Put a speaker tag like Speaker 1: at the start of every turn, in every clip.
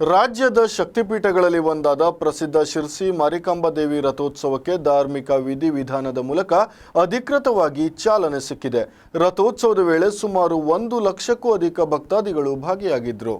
Speaker 1: ರಾಜ್ಯದ ಶಕ್ತಿಪೀಠಗಳಲ್ಲಿ ಒಂದಾದ ಪ್ರಸಿದ್ಧ ಶಿರ್ಸಿ ಮಾರಿಕಾಂಬಾ ದೇವಿ ರಥೋತ್ಸವಕ್ಕೆ ಧಾರ್ಮಿಕ ವಿಧಿವಿಧಾನದ ಮೂಲಕ ಅಧಿಕೃತವಾಗಿ ಚಾಲನೆ ಸಿಕ್ಕಿದೆ. ರಥೋತ್ಸವದ ವೇಳೆ ಸುಮಾರು ಒಂದು ಲಕ್ಷಕ್ಕೂ ಅಧಿಕ ಭಕ್ತಾದಿಗಳು ಭಾಗಿಯಾಗಿದ್ದರು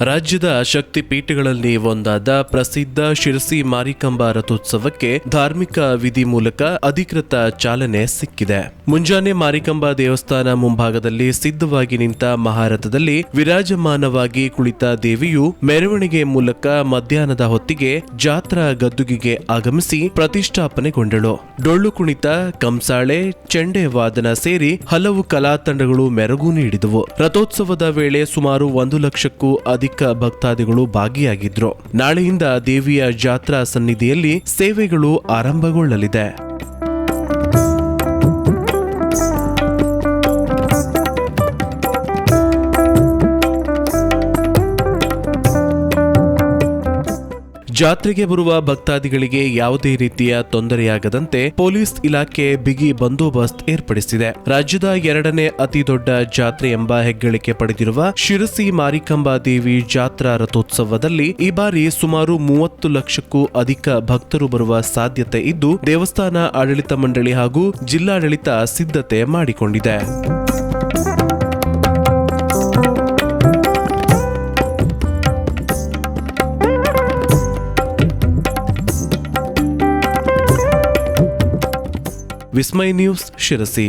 Speaker 2: ರಾಜ್ಯದ ಶಕ್ತಿ ಪೀಠಗಳಲ್ಲಿ ಒಂದಾದ ಪ್ರಸಿದ್ಧ ಶಿರಸಿ ಮಾರಿಕಂಬ ರಥೋತ್ಸವಕ್ಕೆ ಧಾರ್ಮಿಕ ವಿಧಿ ಮೂಲಕ ಅಧಿಕೃತ ಚಾಲನೆ ಸಿಕ್ಕಿದೆ. ಮುಂಜಾನೆ ಮಾರಿಕಂಬ ದೇವಸ್ಥಾನ ಮುಂಭಾಗದಲ್ಲಿ ಸಿದ್ಧವಾಗಿ ನಿಂತ ಮಹಾರಥದಲ್ಲಿ ವಿರಾಜಮಾನವಾಗಿ ಕುಳಿತ ದೇವಿಯು ಮೆರವಣಿಗೆ ಮೂಲಕ ಮಧ್ಯಾಹ್ನದ ಹೊತ್ತಿಗೆ ಜಾತ್ರಾ ಗದ್ದುಗಿಗೆ ಆಗಮಿಸಿ ಪ್ರತಿಷ್ಠಾಪನೆಗೊಂಡಳು. ಡೊಳ್ಳು ಕುಣಿತ, ಕಂಸಾಳೆ, ಚೆಂಡೆ ವಾದನ ಸೇರಿ ಹಲವು ಕಲಾ ತಂಡಗಳು ಮೆರುಗು ನೀಡಿದವು. ರಥೋತ್ಸವದ ವೇಳೆ ಸುಮಾರು ಒಂದು ಲಕ್ಷಕ್ಕೂ ಭಕ್ತಾದಿಗಳು ಭಾಗಿಯಾಗಿದ್ರು. ನಾಳೆಯಿಂದ ದೇವಿಯ ಜಾತ್ರಾ ಸನ್ನಿಧಿಯಲ್ಲಿ ಸೇವೆಗಳು ಆರಂಭಗೊಳ್ಳಲಿದೆ. ಜಾತ್ರೆಗೆ ಬರುವ ಭಕ್ತಾದಿಗಳಿಗೆ ಯಾವುದೇ ರೀತಿಯ ತೊಂದರೆಯಾಗದಂತೆ ಪೊಲೀಸ್ ಇಲಾಖೆ ಬಿಗಿ ಬಂದೋಬಸ್ತ್ ಏರ್ಪಡಿಸಿದೆ. ರಾಜ್ಯದ ಎರಡನೇ ಅತಿ ದೊಡ್ಡ ಜಾತ್ರೆ ಎಂಬ ಹೆಗ್ಗಳಿಕೆ ಪಡೆದಿರುವ ಶಿರಸಿ ಮಾರಿಕಂಬಾ ದೇವಿ ಜಾತ್ರಾ ರಥೋತ್ಸವದಲ್ಲಿ ಈ ಬಾರಿ ಸುಮಾರು ಮೂವತ್ತು ಲಕ್ಷಕ್ಕೂ ಅಧಿಕ ಭಕ್ತರು ಬರುವ ಸಾಧ್ಯತೆ ಇದ್ದು, ದೇವಸ್ಥಾನ ಆಡಳಿತ ಮಂಡಳಿ ಹಾಗೂ ಜಿಲ್ಲಾಡಳಿತ ಸಿದ್ಧತೆ ಮಾಡಿಕೊಂಡಿದೆ. വിസ്മയ ന്യൂസ് ശിരസി